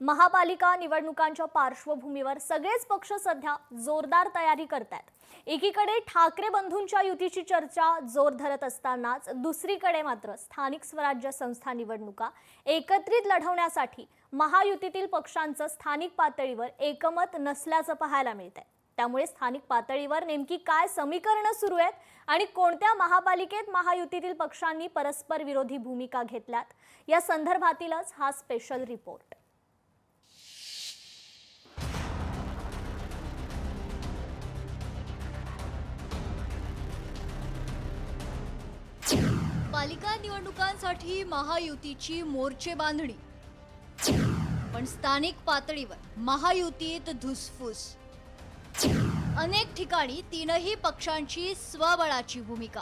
महापालिका निवडणुकांच्या पार्श्वभूमीवर सगळेच पक्ष सध्या जोरदार तयारी करतायत. एकीकडे ठाकरे बंधूंच्या युतीची चर्चा जोर धरत असतानाच दुसरीकडे मात्र स्थानिक स्वराज्य संस्था निवडणुका एकत्रित लढवण्यासाठी महायुतीतील पक्षांचं स्थानिक पातळीवर एकमत नसल्याचं पाहायला मिळतंय. त्यामुळे स्थानिक पातळीवर नेमकी काय समीकरणं सुरू आहेत आणि कोणत्या महापालिकेत महायुतीतील पक्षांनी परस्पर विरोधी भूमिका घेतल्यात या संदर्भातीलच हा स्पेशल रिपोर्ट पालिका निवडणुकांसाठी महायुतीची मोर्चे बांधणी. पण स्थानिक पातळीवर महायुतीत धुसफूस. अनेक ठिकाणी तीनही पक्षांची स्वबळाची भूमिका.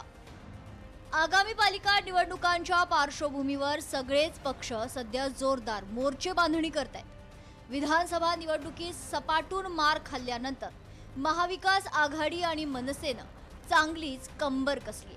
आगामी पालिका निवडणुकांच्या पार्श्वभूमीवर सगळेच पक्ष सध्या जोरदार मोर्चे बांधणी करत आहेत विधानसभा निवडणुकीत सपाटून मार खाल्ल्यानंतर महाविकास आघाडी आणि मनसेनं चांगलीच कंबर कसली.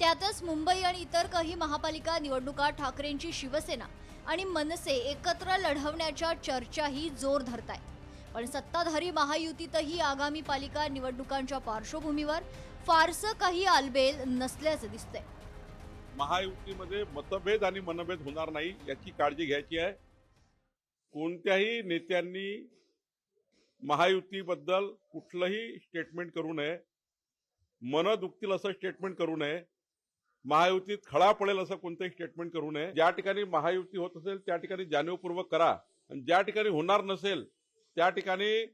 त्यातच मुंबई आणि इतर काही महापालिका निवडणुका ठाकरेंची शिवसेना आणि मनसे एकत्र लढवण्याच्या चर्चाही जोर धरत आहेत पण सत्ताधारी महायुतीतही आगामी पालिका निवडणुकांच्या पार्श्वभूमीवर फारसं काही आलबेल नसल्याचं दिसतंय. महायुतीमध्ये मतभेद आणि मनभेद होणार नाही याची काळजी घ्यायची आहे. कोणत्याही नेत्यांनी महायुतीबद्दल कुठलंही स्टेटमेंट करू नये. मन दुखतील असं स्टेटमेंट करू नये. महायुतीत खळा पडेल असं कोणतंही स्टेटमेंट करू नये. ज्या ठिकाणी महायुती होत असेल त्या ठिकाणी जाणीवपूर्वक करा. आणि ज्या ठिकाणी होणार नसेल त्या ठिकाणी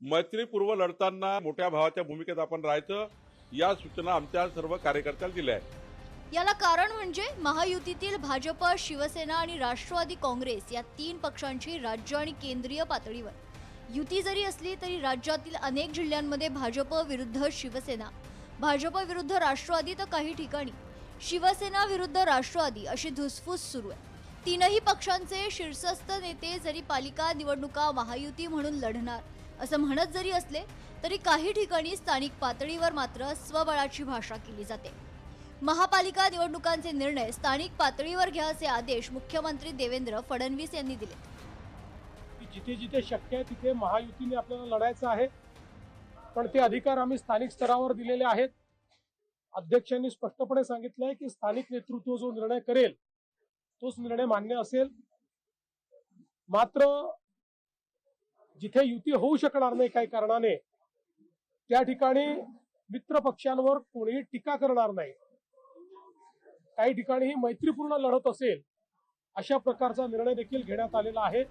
मैत्रीपूर्व लढताना मोठ्या भावाच्या भूमिकेत आपण राहायचं या सूचना आमच्या सर्व कार्यकर्त्याला दिल्या आहेत. याला कारण म्हणजे महायुतीतील भाजप शिवसेना आणि राष्ट्रवादी काँग्रेस या तीन पक्षांची राज्य आणि केंद्रीय पातळीवर. युती जरी असली तरी राज्यातील अनेक जिल्ह्यांमध्ये भाजप विरुद्ध शिवसेना. भाजप विरुद्ध राष्ट्रवादी तर काही ठिकाणी. शिवसेना विरुद्ध राष्ट्रवादी अशी धुसफूस सुरू आहे. तीनही पक्षांचे शीर्षस्थ नेते जरी पालिका निवडणुका महायुती म्हणून लढणार असं म्हणत जरी असले तरी काही ठिकाणी स्थानिक पातळीवर मात्र स्वबळाची भाषा केली जाते. महापालिका निवडणुकांचे निर्णय स्थानिक पातळीवर घ्यायचे आदेश मुख्यमंत्री देवेंद्र फडणवीस यांनी दिले. जिथे जिथे शक्य आहे तिथे महायुतीने आपल्याला लढायचं आहे. पण ते अधिकार आम्ही स्थानिक स्तरावर दिलेले आहेत. अध्यक्षांनी स्पष्टपणे सांगितलंय की स्थानिक नेतृत्व जो निर्णय करेल तोच निर्णय मान्य असेल. मात्र जिथे युती होऊ शकणार नाही काही कारणाने त्या ठिकाणी मित्र पक्षांवर कोणीही टीका करणार नाही. काही ठिकाणी ही मैत्रीपूर्ण लढत असेल अशा प्रकारचा निर्णय देखील घेण्यात आलेला आहे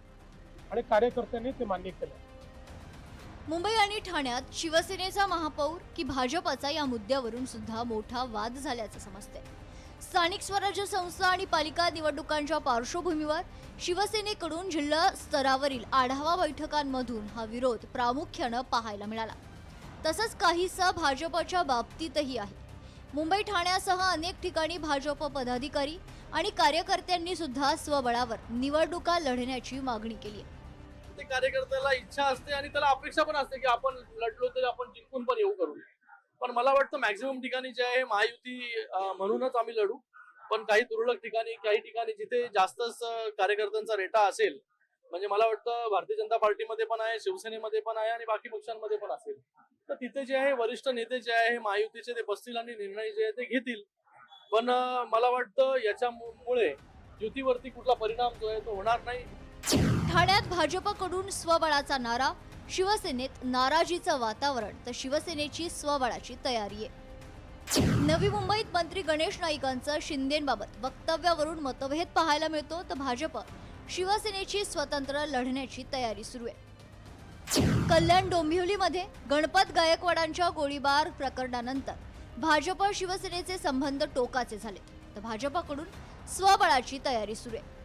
आणि कार्यकर्त्यांनी ते मान्य केलं मुंबई आणि ठाण्यात शिवसेनेचा महापौर की भाजपचा या मुद्द्यावरून सुद्धा मोठा वाद झाल्याचं समजते स्थानिक स्वराज्य संस्था आणि पालिका निवडणुकांच्या पार्श्वभूमीवर शिवसेनेकडून जिल्हा स्तरावरील आढावा बैठकांमधून हा विरोध प्रामुख्यानं पाहायला मिळाला. तसंच काहीसा भाजपच्या बाबतीतही आहे. मुंबई ठाण्यासह अनेक ठिकाणी भाजप पदाधिकारी आणि कार्यकर्त्यांनी सुद्धा स्वबळावर निवडणुका लढण्याची मागणी केली आहे. प्रत्येक कार्यकर्त्याला इच्छा असते आणि त्याला अपेक्षा पण असते की आपण लढलो तरी आपण जिंकून पण येऊ करू पण मला वाटतं मॅक्झिमम ठिकाणी जे आहे महायुती म्हणूनच आम्ही लढू. पण काही तुरळक ठिकाणी काही ठिकाणी जिथे जास्तच कार्यकर्त्यांचा रेटा असेल म्हणजे मला वाटतं भारतीय जनता पार्टीमध्ये पण आहे शिवसेनेमध्ये पण आहे आणि बाकी पक्षांमध्ये पण असेल. तर तिथे जे आहे वरिष्ठ नेते जे आहे महायुतीचे ते बसतील आणि निर्णय जे आहे ते घेतील. पण मला वाटतं याच्यामुळे युतीवरती कुठला परिणाम जो आहे तो होणार नाही. ठाण्यात भाजपकडून स्वबळाचा नारा शिवसेनेत नाराजीचं वातावरण तर शिवसेनेची स्वबळाची तयारी आहे. नवी मुंबईत मंत्री गणेश नाईकांचं शिंदेबाबत वक्तव्यावरून मतभेद पाहायला मिळतो तर भाजप शिवसेनेची स्वतंत्र लढण्याची तयारी सुरू आहे. कल्याण डोंबिवलीमध्ये गणपत गायकवाडांच्या गोळीबार प्रकरणानंतर भाजप शिवसेनेचे संबंध टोकाचे झाले तर भाजपकडून स्वबळाची तयारी सुरू आहे.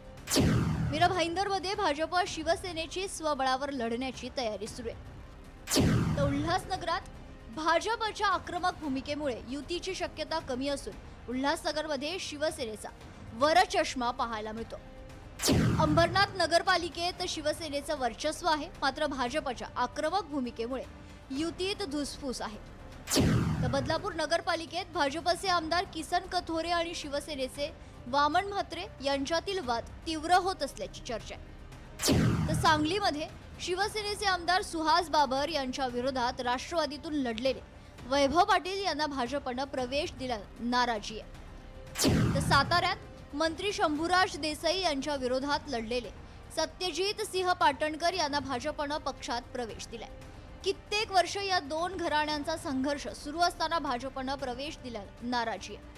मीरा भाईंदरमध्ये भाजप शिवसेनेची स्वबळावर लढण्याची तयारी सुरू आहे. तर उल्हासनगरात भाजपच्या आक्रमक भूमिकेमुळे युतीची शक्यता कमी असून उल्हासनगरमध्ये शिवसेनेचा वरचष्मा पाहायला मिळतो. अंबरनाथ नगरपालिकेत शिवसेनेचं वर्चस्व आहे मात्र भाजपच्या आक्रमक भूमिकेमुळे युतीत धुसफूस आहे. तर बदलापूर नगरपालिकेत भाजपचे आमदार किसन कथोरे आणि शिवसेनेचे वामन म्हात्रे यांच्यातील वाद तीव्र होत असल्याची चर्चा आहे. तर सांगलीमध्ये शिवसेनेचे आमदार सुहास बाबर यांच्या विरोधात राष्ट्रवादीतून लढलेले वैभव पाटील यांना भाजपनं प्रवेश दिला नाराजी आहे. तर साताऱ्यात मंत्री शंभूराज देसाई यांच्या विरोधात लढलेले सत्यजित सिंह पाटणकर यांना भाजपनं पक्षात प्रवेश दिलाय. कित्येक वर्ष या दोन घराण्यांचा संघर्ष सुरू असताना भाजपनं प्रवेश दिला नाराजी आहे.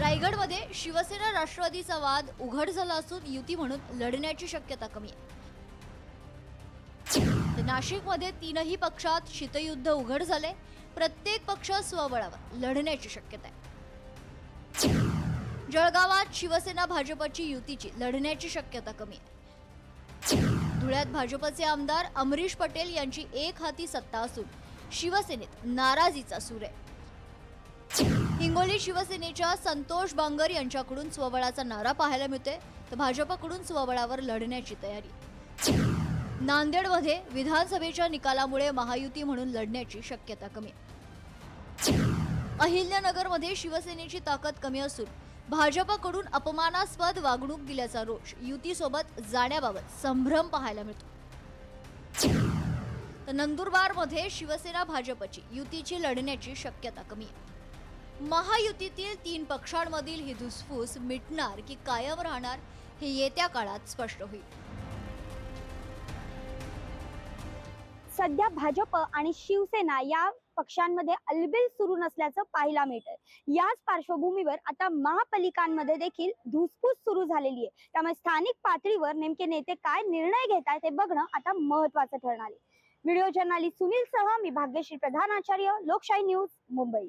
रायगडमध्ये शिवसेना राष्ट्रवादीचा वाद उघड झाला असून युती म्हणून लढण्याची शक्यता कमी आहे. नाशिकमध्ये तीनही पक्षात शीतयुद्ध उघड झाले प्रत्येक पक्ष स्वबळावर लढण्याची शक्यता आहे. जळगावात शिवसेना भाजपची युतीची लढण्याची शक्यता कमी आहे. धुळ्यात भाजपचे आमदार अमरीश पटेल यांची एक हाती सत्ता असून शिवसेनेत नाराजीचा सूर आहे. हिंगोली शिवसेनेच्या संतोष बांगर यांच्याकडून स्वबळाचा नारा पाहायला मिळतोय. तर भाजपकडून स्वबळावर लढण्याची तयारी. नांदेडमध्ये विधानसभेच्या निकालामुळे महायुती म्हणून लढण्याची शक्यता कमी. आहे. अहिल्यानगरमध्ये शिवसेनेची ताकद कमी असून भाजपकडून अपमानास्पद वागणूक दिल्याचा रोष युतीसोबत जाण्याबाबत संभ्रम पाहायला मिळतो. तर नंदुरबारमध्ये शिवसेना भाजपची युतीची लढण्याची शक्यता कमी आहे. महायुतीतील तीन पक्षांमधील ही धुसफूस मिटणार की कायम राहणार हे येत्या काळात स्पष्ट होईल. सध्या भाजप आणि शिवसेना या पक्षांमध्ये अलबेल सुरू नसल्याचं पाहायला मिळतंय. याच पार्श्वभूमीवर आता महापालिकांमध्ये देखील धुसफूस सुरू झालेली आहे. त्यामुळे स्थानिक पातळीवर नेमके नेते काय निर्णय घेत आहेत ते बघणं आता महत्वाचं ठरणार आहे. व्हिडिओ जर्नालिस्ट सुनील सह मी भाग्यश्री प्रधान आचार्य लोकशाही न्यूज मुंबई.